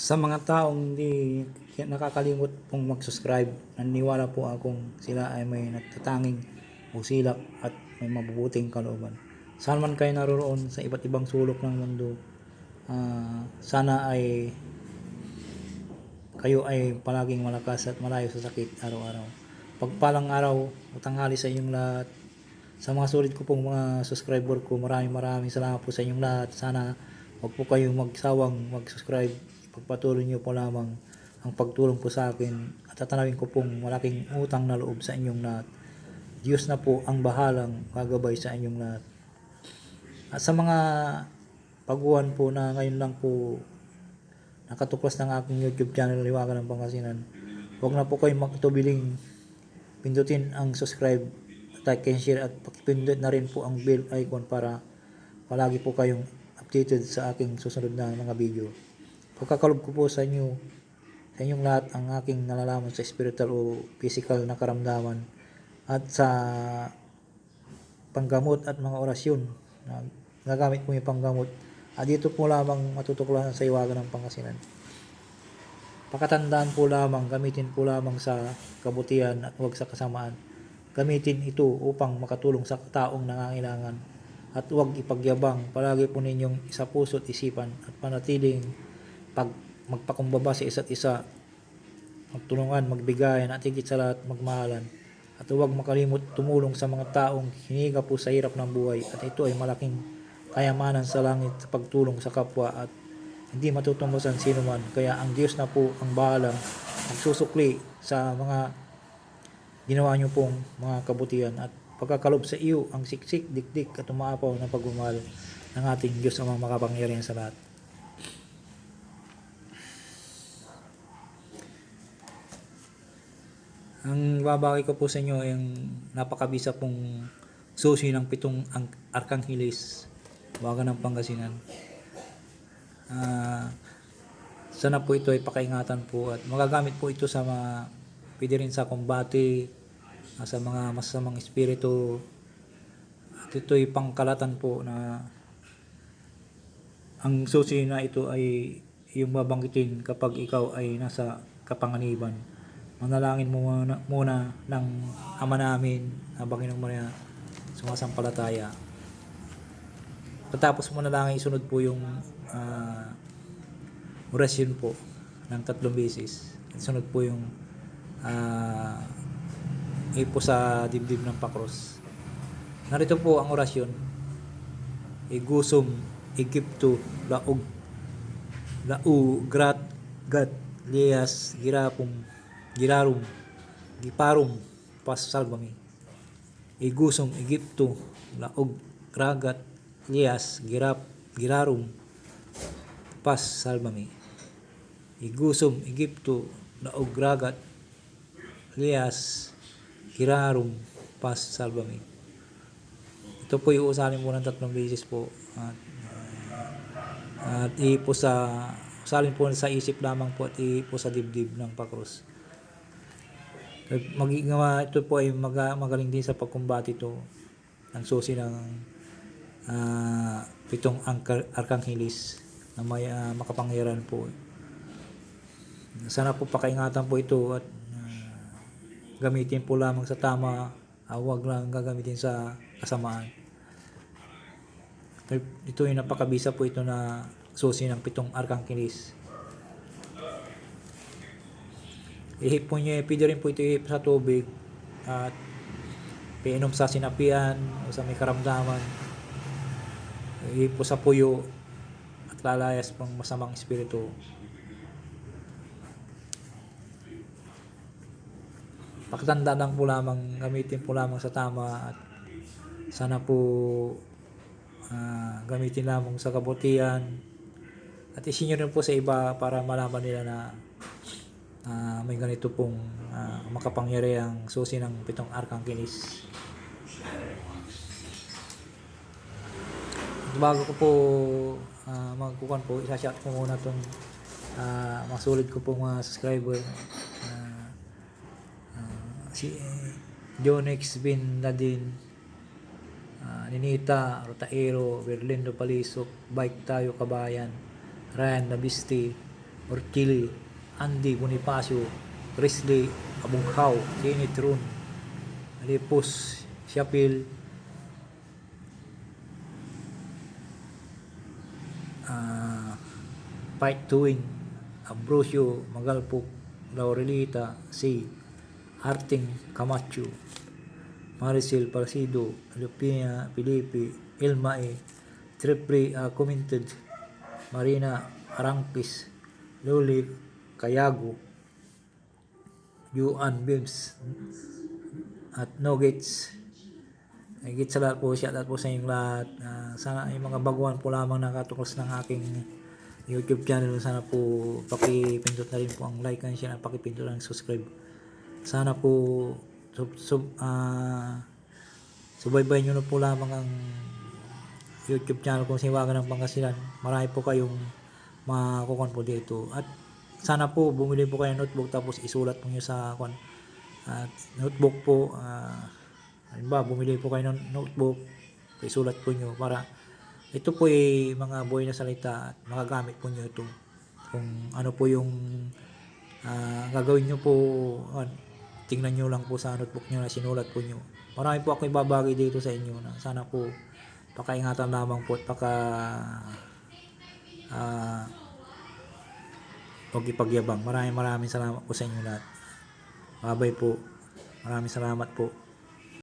Sa mga taong hindi nakakalimot pong mag-subscribe, naniniwala po akong sila ay may natatanging usilak at may mabubuting kalooban. Saan man kayo naroroon sa iba't ibang sulok ng mundo, ah, sana ay kayo ay palaging malakas at malayo sa sakit araw-araw. Pagpalang araw tanghali sa inyong lahat. Sa mga sulit ko pong mga subscriber ko, maraming maraming salamat po sa inyong lahat. Sana huwag po kayong magsawang mag-subscribe. Pagpatuloy niyo po lamang ang pagtulong po sa akin at tatanawin ko pong malaking utang na loob sa inyong lahat. Diyos na po ang bahalang gagabay sa inyong lahat. At sa mga paguhan po na ngayon lang po nakatuklas ng aking YouTube channel Liwagan ng Pangasinan. Huwag na po kayong magtubiling pindutin ang subscribe, like and share at pakipindot na rin po ang bell icon para palagi po kayong updated sa aking susunod na mga video. Pagkakalob ko po sa inyo, sa inyong lahat ang aking nalalaman sa spiritual o physical na karamdaman at sa panggamot at mga orasyon na gagamit po yung panggamot at dito po lamang matutuklasan sa iwagan ng Pangasinan. Pakatandaan po lamang, gamitin po lamang sa kabutihan at huwag sa kasamaan. Gamitin ito upang makatulong sa taong nangangailangan at huwag ipagyabang. Palagi po ninyong isa puso at isipan at panatiling pag magpakumbaba sa isa't isa, magtulungan, magbigayan at higit sa lahat magmahalan. At huwag makalimot tumulong sa mga taong hiniga po sa hirap ng buhay at ito ay malaking kayamanan sa langit sa pagtulong sa kapwa at hindi matutumbasan sino man. Kaya ang Diyos na po ang bahalang magsusukli sa mga ginawa niyo pong mga kabutihan at pagkakalob sa iyo ang siksik, dikdik at umaapaw na pagmamahal ng ating Diyos ang makapangyarihan sa lahat. Ang babaki ko po sa inyo ay ang napakabisa pong susi ng pitong ang Arkangheles, baga ng Pangasinan. Ah, sana po ito ay pakaingatan po at magagamit po ito sa mga pwede rin sa kumbate, ah, sa mga masasamang espiritu. At ito ay pangkalatan po na ang susi na ito ay yung babanggitin kapag ikaw ay nasa kapanganiban. Manalangin mo muna, muna ng Ama namin habang inom mo na sumasampalataya. Pagkatapos mo na lang isunod po yung uh, orasyon po ng tatlong beses. Sunod po yung uh, ipo sa dibdib ng pakros. Narito po ang orasyon. Igusom, Egipto, Laog, Lau, Grat, Gat, Lias, Girapum, Girarum, Giparum, Pas Salvami. Igusom, Egipto, Laog, Gragat, Lias, Girap, Girarum, Pas Salvami. Igusom, Egipto, Laog, Gragat, Lias, Girarum, Pas Salvami. Ito po yung usalin mo ng tatlong beses po. At, at ipo sa usalin po sa isip lamang po at ipo sa dibdib ng pakros. Magigawa ito po ay mag, magaling din sa pagkumbati ito ng susi ng uh, pitong angkar, arkanghelis na may uh, makapangyarihan po. Sana po pakaingatan po ito at uh, gamitin po lamang sa tama, uh, huwag lang gagamitin sa kasamaan. Ito yung napakabisa po ito na susi ng pitong arkanghelis. Ihip po nyo, pwede rin po ito ihip sa tubig at piinom sa sinapian o sa may karamdaman. Ihip po sa puyo at lalayas pang masamang espiritu. Pakatanda lang po lamang gamitin po lamang sa tama at sana po uh, gamitin lamang sa kabutihan. At isinyo rin po sa iba para malaman nila na uh, may ganito pong uh, makapangyarihang susi ng pitong arkangkilis. Bago ko po uh, magkukan po, isa-shout ko muna itong uh, masulit ko pong mga subscriber. Uh, uh, si uh, Jonex Bin Nadine, uh, Ninita, Rotaero, Berlindo Palisok, Bike Tayo Kabayan, Ryan Nabisti, Orchili, Andy Bonifacio, Presley Abughaw, Kenneth Ron, Alipos, Shapil, ah, Fight Tuwing, Ambrosio, Magalpok, Laurelita, C. Arting Camacho, Maricel Parsido, Lupina Pilipi, Ilma E. Triple uh, commented, Marina Arangkis, Luli Kayago, Juan Bibbs, at Nuggets. Higit sa lahat po, shout out po sa inyong lahat. Ah, sana yung mga baguhan po lamang nakatukos ng aking YouTube channel. Sana po pakipindot na rin po ang like and share at pakipindot ang subscribe. Sana po sub, sub, ah, subaybay nyo na po lamang ang YouTube channel kung Siwagan ng Pangasinan. Marami po kayong makukuha po dito. At sana po bumili po kayo ng notebook tapos isulat po nyo sa kwan. At notebook po, ah, halimbawa bumili po kayo ng notebook, isulat po nyo para ito po ay mga buhay na salita at magagamit po nyo ito. Kung ano po yung ah, gagawin nyo po, ah, tingnan nyo lang po sa notebook nyo na sinulat po nyo. Marami po ako ibabagay dito sa inyo na sana po pakaingatan lamang po at paka ah huwag ipagyabang. Maraming maraming salamat po sa inyo lahat. Babay po. Maraming salamat po.